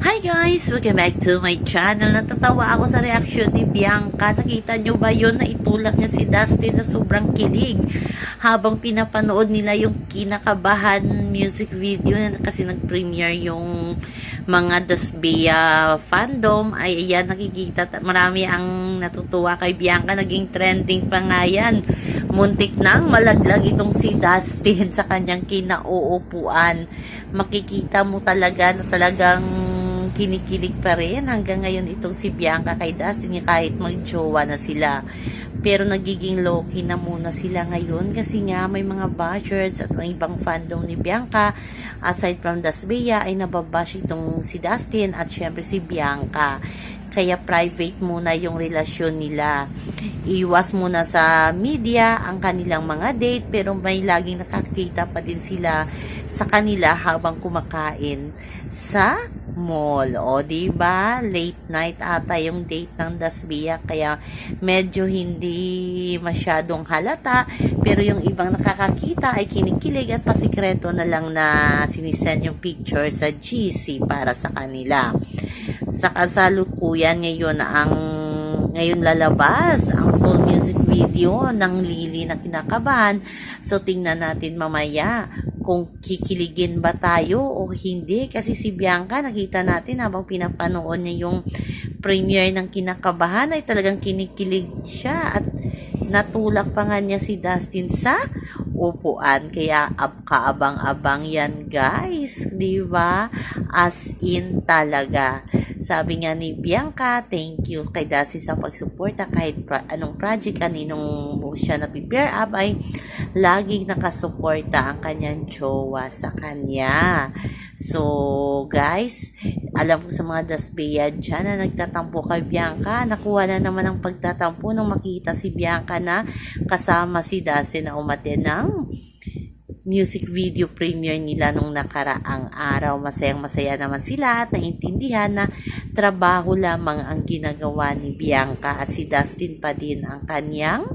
Hi guys! Welcome back to my channel. Natatawa ako sa reaction ni Bianca. Nakita nyo ba yun na itulak niya si Dustin sa sobrang kilig? Habang pinapanood nila yung kinakabahan music video na kasi nag-premiere yung mga Dasbea fandom. Ay ayan nakikita. Marami ang natutuwa kay Bianca. Naging trending pa nga yan. Muntik nang malaglag itong si Dustin sa kanyang kinauupuan. Makikita mo talaga na talagang kinikilig pa rin hanggang ngayon itong si Bianca kay Dustin kahit mag-jowa na sila. Pero nagiging low-key na muna sila ngayon kasi nga may mga bashers at may ibang fandom ni Bianca aside from Dasbea ay nababash itong si Dustin at syempre si Bianca. Kaya private muna yung relasyon nila. Iwas muna sa media ang kanilang mga date pero may laging nakakita pa din sila sa kanila habang kumakain sa mall. O, di ba? Late night ata yung date ng Dasbia kaya medyo hindi masyadong halata pero yung ibang nakakakita ay kinikilig at pasikreto na lang na sinisend yung picture sa GC para sa kanila. Sa kasalukuyan ngayon ang ngayon lalabas ang full music video ng Lily na kinakabahan. So tingnan natin mamaya kung kikiligin ba tayo o hindi. Kasi si Bianca, nakita natin habang pinapanood niya yung premiere ng kinakabahan ay talagang kinikilig siya at natulak pa nga niya si Dustin sa upuan. Kaya ab kaabang-abang yan guys. Di ba? As in talaga. Sabi nga ni Bianca, thank you kay Dustin sa pagsuporta kahit pra- anong project, kaninong siya na prepare up ay laging nakasuporta ang kanyang jowa sa kanya. So, guys, alam ko sa mga Dasbea dyan na nagtatampo kay Bianca, nakuha na naman ang pagtatampo nung makita si Bianca na kasama si Dustin na umaten ng music video premiere nila nung nakaraang araw. Masayang masaya naman sila at naintindihan na trabaho lamang ang ginagawa ni Bianca at si Dustin pa din ang kanyang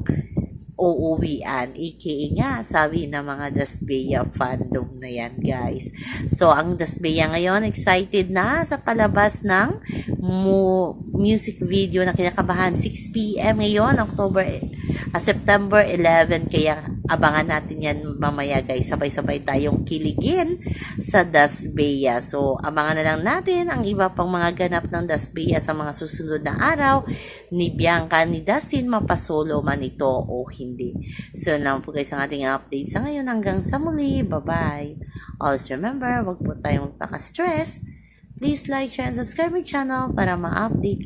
uuwian. aka nga, sabi ng mga Dasbea fandom na yan, guys. So, ang Dasbea ngayon, excited na sa palabas ng mu music video na kinakabahan 6pm ngayon, October, ah, September 11. Kaya, abangan natin yan mamaya, guys. Sabay-sabay tayong kiligin sa Dasbea. So, abangan na lang natin ang iba pang mga ganap ng Dasbea sa mga susunod na araw ni Bianca ni Dustin mapasolo man ito o hindi. So, lang po guys ang ating update sa ngayon hanggang sa muli. Bye-bye. Also remember, wag po tayong magpaka-stress. Please like, share, and subscribe my channel para ma-update